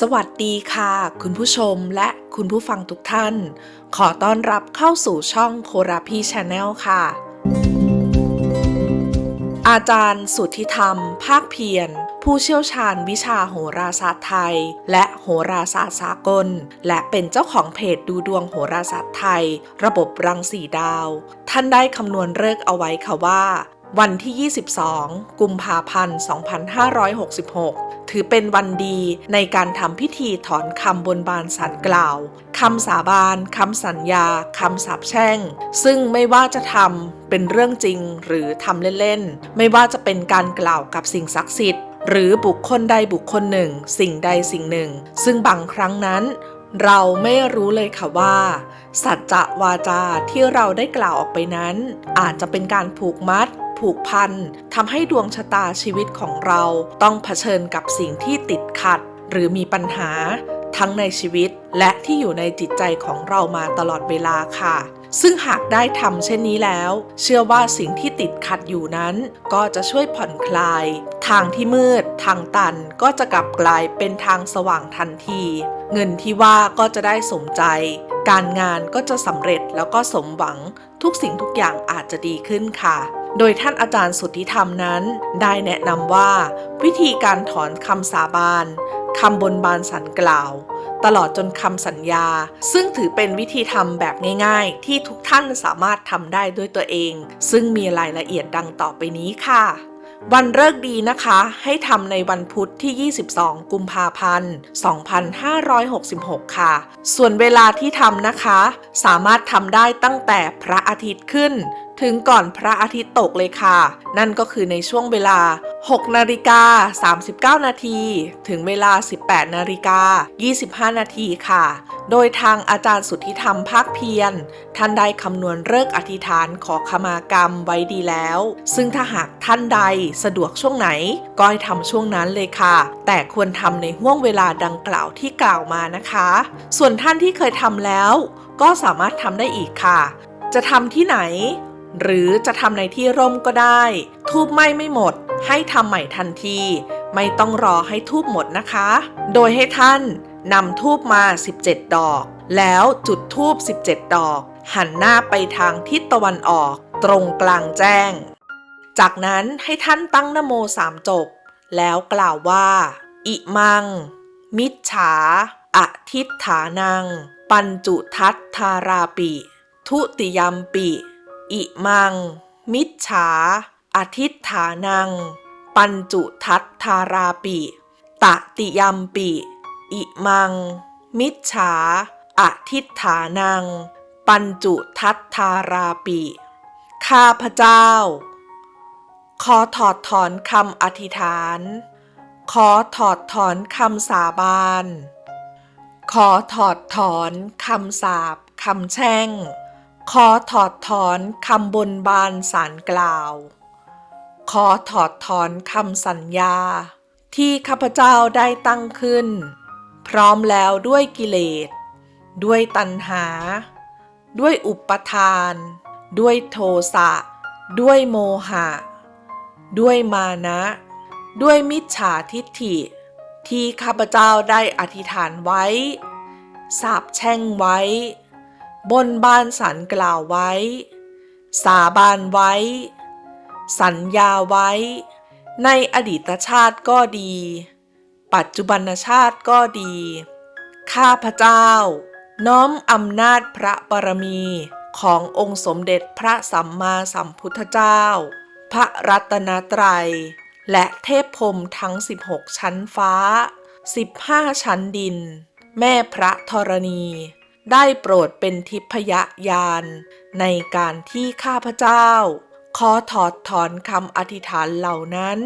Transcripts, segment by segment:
สวัสดีค่ะ คุณผู้ชมและคุณผู้ฟังทุกท่าน ขอต้อนรับเข้าสู่ช่องโคราพีชาแนลค่ะ อาจารย์สุทธิธรรม ภาคเพียรผู้เชี่ยวชาญวิชาโหราศาสตร์ไทย และโหราศาสตร์สากล และเป็นเจ้าของเพจดูดวงโหราศาสตร์ไทย ระบบรังสีดาว ท่านได้คำนวณเลิกเอาไว้ค่ะว่า วันที่ 22 กุมภาพันธ์ 2566 ถือเป็นวันดีในการทำพิธีถอนคำบนบานสารกล่าวคำสาบานคำสัญญาคำสาปแช่ง ซึ่งไม่ว่าจะทำเป็นเรื่องจริงหรือทำเล่นๆ ไม่ว่าจะเป็นการกล่าวกับสิ่งศักดิ์สิทธิ์ หรือบุคคลใดบุคคลหนึ่ง สิ่งใดสิ่งหนึ่ง ซึ่งบางครั้งนั้นเราไม่รู้เลยค่ะว่า สัจจะวาจาที่เราได้กล่าวออกไปนั้น อาจจะเป็นการผูกมัด ผูกพันทำให้ดวงชะตาชีวิตของเราต้องเผชิญกับสิ่งที่ติดขัด หรือมีปัญหา ทั้งในชีวิตและที่อยู่ในจิตใจของเรามาตลอดเวลาค่ะ ซึ่งหากได้ทำเช่นนี้แล้ว เชื่อว่าสิ่งที่ติดขัดอยู่นั้น ก็จะช่วยผ่อนคลาย ทางที่มืด ทางตันก็จะกลับกลายเป็นทางสว่างทันที เงินที่ว่าก็จะได้สมใจ การงานก็จะสำเร็จแล้วก็สมหวัง ทุกสิ่งทุกอย่างอาจจะดีขึ้นค่ะ โดยท่านอาจารย์สุทธิธรรมนั้น ได้แนะนำว่า วิธีการถอนคำสาบานคำบนบานสันกล่าว ตลอดจนคำสัญญา ซึ่งถือเป็นวิธีทำแบบง่ายๆ ที่ทุกท่านสามารถทำได้ด้วยตัวเอง ซึ่งมีรายละเอียดดังต่อไปนี้ค่ะ วันเลิกดีนะคะ ให้ทำในวันพุธที่ 22 กุมภาพันธ์ 2566 ค่ะ ส่วนเวลาที่ทำนะคะ สามารถทำได้ตั้งแต่พระอาทิตย์ขึ้น ถึงก่อนพระอาทิตย์ตกเลยค่ะ นั่นก็คือในช่วงเวลา 6 นาฬิกา 39 นาที ถึงเวลา 18 นาฬิกา 25 นาทีค่ะ โดยทางอาจารย์สุทธิธรรมภาคเพียรท่านได้คำนวณเลิกอธิษฐานขอขมากรรมไว้ดีแล้ว ซึ่งถ้าหากท่านใดสะดวกช่วงไหน ก็ให้ทำช่วงนั้นเลยค่ะ แต่ควรทำในห่วงเวลาดังกล่าวที่กล่าวมานะคะ ส่วนท่านที่เคยทำแล้ว ก็สามารถทำได้อีกค่ะ จะทำที่ไหน หรือจะทำในที่ร่มก็ได้ ทูบไหม้ไม่หมด ให้ทำใหม่ทันที ไม่ต้องรอให้ทูบหมดนะคะ โดยให้ท่านนำทูบมา 17 ดอก แล้วจุดทูบ 17 ดอก หันหน้าไปทางทิศตะวันออก ตรงกลางแจ้ง จากนั้นให้ท่านตั้งนโมสามจบ แล้วกล่าวว่า อิมัง มิจฉาอทิฏฐานัง ปัญจุทัตทาราปิ ทุติยมปิ อิมัง มิจฉาอทิฏฐานัง ปัญจุทัตทาราปิตติยมปิ อิมัง มิจฉาอทิฏฐานัง ปัญจุทัตทาราปิข้าพเจ้า ขอถอดถอนคำอธิษฐาน ขอถอดถอนคำสาบาน ขอถอดถอนคำสาปคำแช่ง ขอถอดถอนคำบนบานสารกล่าว ขอถอดถอนคำสัญญา ที่ข้าพเจ้าได้ตั้งขึ้น พร้อมแล้วด้วยกิเลส ด้วยตัณหา ด้วยอุปทาน ด้วยโทสะ ด้วยโมหะ ด้วยมานะ ด้วยมิจฉาทิฏฐิ ที่ข้าพเจ้าได้อธิษฐานไว้ สาบแช่งไว้ บนบานสันกล่าวไว้ สาบานไว้ สัญญาไว้ ในอดีตชาติก็ดี ปัจจุบันชาติก็ดี ข้าพเจ้า น้อมอำนาจพระบารมีขององค์สมเด็จพระสัมมาสัมพุทธเจ้า พระรัตนตรัย และเทพพรมทั้ง 16 ชั้นฟ้า 15 ชั้นดิน แม่พระธรณี ได้โปรดเป็นทิพยญาณในการที่ข้าพเจ้า ขอถอดถอนคำอธิษฐานเหล่านั้น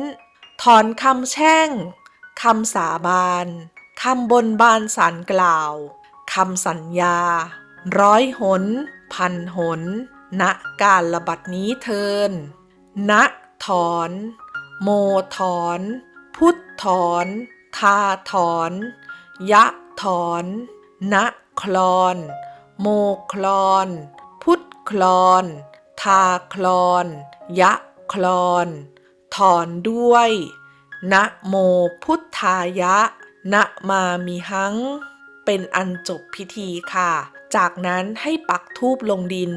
ถอนคำแช่งคำสาบานคำบนบานสารกล่าวคำสัญญา ร้อยหน พันหน ณการระบัดนี้เทินณถอน โมถอน พุทธถอน ทาถอน ยะถอน ณ คลอน โมคลอน พุทธคลอน ทาคลอน ยะคลอน ถอนด้วย นะโมพุทธายะ นะมามีหัง เป็นอันจบพิธีค่ะ จากนั้นให้ปักทูบลงดิน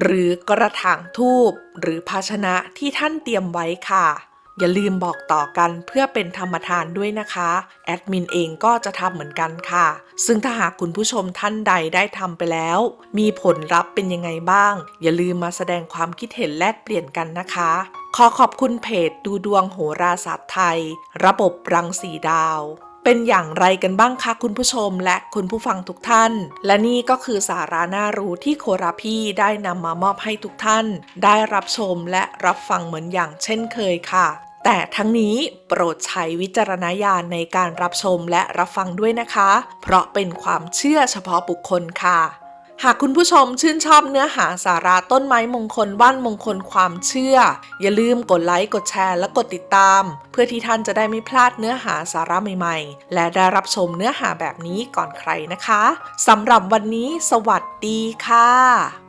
หรือกระถางทูบหรือภาชนะที่ท่านเตรียมไว้ค่ะ อย่าลืมบอกต่อกันเพื่อเป็นธรรมทานด้วยนะคะ แอดมินเองก็จะทำเหมือนกันค่ะ ซึ่งถ้าหากคุณผู้ชมท่านใดได้ทำไปแล้ว มีผลลัพธ์เป็นยังไงบ้าง อย่าลืมมาแสดงความคิดเห็นแลกเปลี่ยนกันนะคะ ขอขอบคุณเพจดูดวงโหราศาสตร์ไทย ระบบรังสีดาวเป็นอย่างไรกันบ้างคะคุณผู้ชมและคุณผู้ฟังทุกท่าน และนี่ก็คือสาระน่ารู้ที่โคราพี่ได้นำมามอบให้ทุกท่าน ได้รับชมและรับฟังเหมือนอย่างเช่นเคยค่ะ แต่ทั้งนี้โปรดใช้วิจารณญาณในการรับชมและรับฟังด้วยนะคะ เพราะเป็นความเชื่อเฉพาะบุคคลค่ะ หากคุณผู้ชมชื่นชอบเนื้อหาสาระต้นไม้มงคลว่านมงคลความเชื่อ อย่าลืมกดไลค์กดแชร์และกดติดตาม เพื่อที่ท่านจะได้ไม่พลาดเนื้อหาสาระใหม่ๆ และได้รับชมเนื้อหาแบบนี้ก่อนใครนะคะสำหรับวันนี้ สวัสดีค่ะ